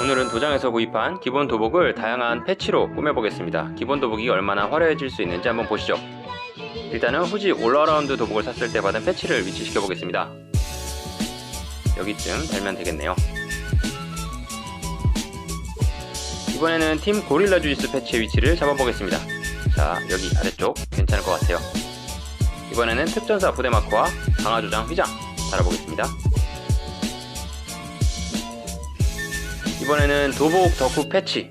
오늘은 도장에서 구입한 기본 도복을 다양한 패치로 꾸며보겠습니다. 기본 도복이 얼마나 화려해질 수 있는지 한번 보시죠. 일단은 후지 올라라운드 도복을 샀을 때 받은 패치를 위치시켜 보겠습니다. 여기쯤 달면 되겠네요. 이번에는 팀 고릴라 주이스 패치의 위치를 잡아보겠습니다. 자, 여기 아래쪽 괜찮을 것 같아요. 이번에는 특전사 부대 마크와 강화조장 휘장 달아보겠습니다. 이번에는 도복 덕후 패치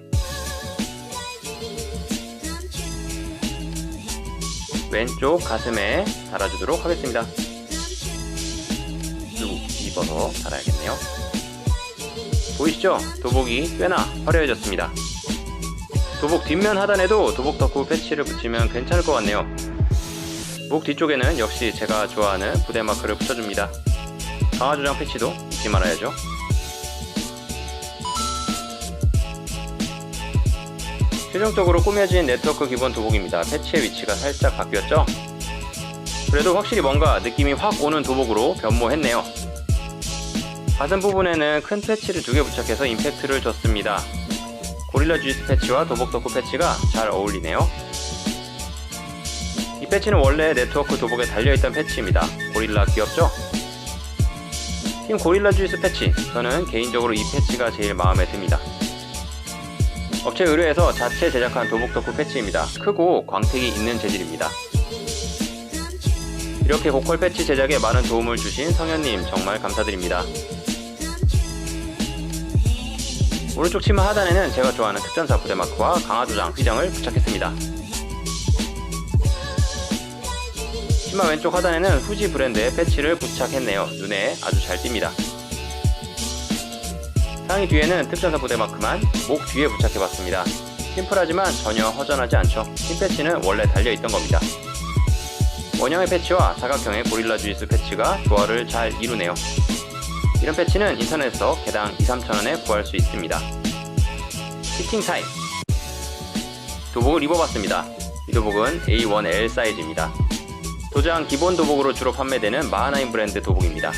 왼쪽 가슴에 달아주도록 하겠습니다. 그리고 입어서 달아야겠네요. 보이시죠? 도복이 꽤나 화려해졌습니다. 도복 뒷면 하단에도 도복 덕후 패치를 붙이면 괜찮을 것 같네요. 목 뒤쪽에는 역시 제가 좋아하는 부대 마크를 붙여줍니다. 강화조장 패치도 잊지 말아야죠. 최종적으로 꾸며진 네트워크 기본 도복입니다. 패치의 위치가 살짝 바뀌었죠? 그래도 확실히 뭔가 느낌이 확 오는 도복으로 변모했네요. 가슴 부분에는 큰 패치를 두 개 부착해서 임팩트를 줬습니다. 고릴라 주이스 패치와 도복 덕후 패치가 잘 어울리네요. 이 패치는 원래 네트워크 도복에 달려있던 패치입니다. 고릴라 귀엽죠? 팀 고릴라 주이스 패치, 저는 개인적으로 이 패치가 제일 마음에 듭니다. 업체 의뢰해서 자체 제작한 도복 덕후 패치입니다. 크고 광택이 있는 재질입니다. 이렇게 고퀄 패치 제작에 많은 도움을 주신 성현님 정말 감사드립니다. 오른쪽 치마 하단에는 제가 좋아하는 특전사 부대 마크와 강화도장 휘장을 부착했습니다. 치마 왼쪽 하단에는 후지 브랜드의 패치를 부착했네요. 눈에 아주 잘 띕니다. 상의 뒤에는 특전사 부대 마크만 목 뒤에 부착해봤습니다. 심플하지만 전혀 허전하지 않죠. 흰 패치는 원래 달려있던 겁니다. 원형의 패치와 사각형의 고릴라 주이스 패치가 조화를 잘 이루네요. 이런 패치는 인터넷에서 개당 2, 3천원에 구할 수 있습니다. 피팅 타임 도복을 입어봤습니다. 이 도복은 A1L 사이즈입니다. 도장 기본 도복으로 주로 판매되는 마하나임 브랜드 도복입니다.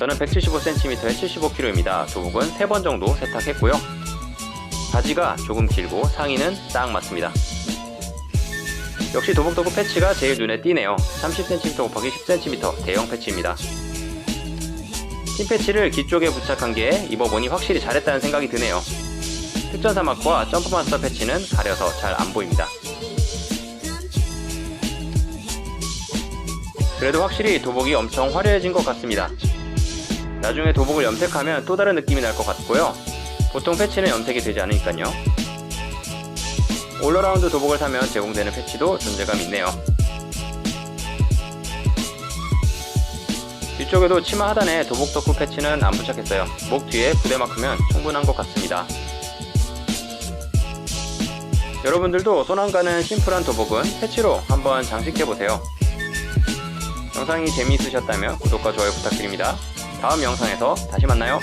저는 175cm에 75kg입니다. 도복은 3번 정도 세탁했고요. 바지가 조금 길고 상의는 딱 맞습니다. 역시 도복 덕후 패치가 제일 눈에 띄네요. 30cm 곱하기 10cm 대형 패치입니다. 흰 패치를 귀 쪽에 부착한 게 입어보니 확실히 잘했다는 생각이 드네요. 특전사 마크와 점프마스터 패치는 가려서 잘 안 보입니다. 그래도 확실히 도복이 엄청 화려해진 것 같습니다. 나중에 도복을 염색하면 또 다른 느낌이 날 것 같고요. 보통 패치는 염색이 되지 않으니까요. 올러라운드 도복을 사면 제공되는 패치도 존재감 있네요. 뒤쪽에도 치마 하단에 도복 덕후 패치는 안 부착했어요. 목 뒤에 부대 마크면 충분한 것 같습니다. 여러분들도 손안 가는 심플한 도복은 패치로 한번 장식해보세요. 영상이 재미있으셨다면 구독과 좋아요 부탁드립니다. 다음 영상에서 다시 만나요.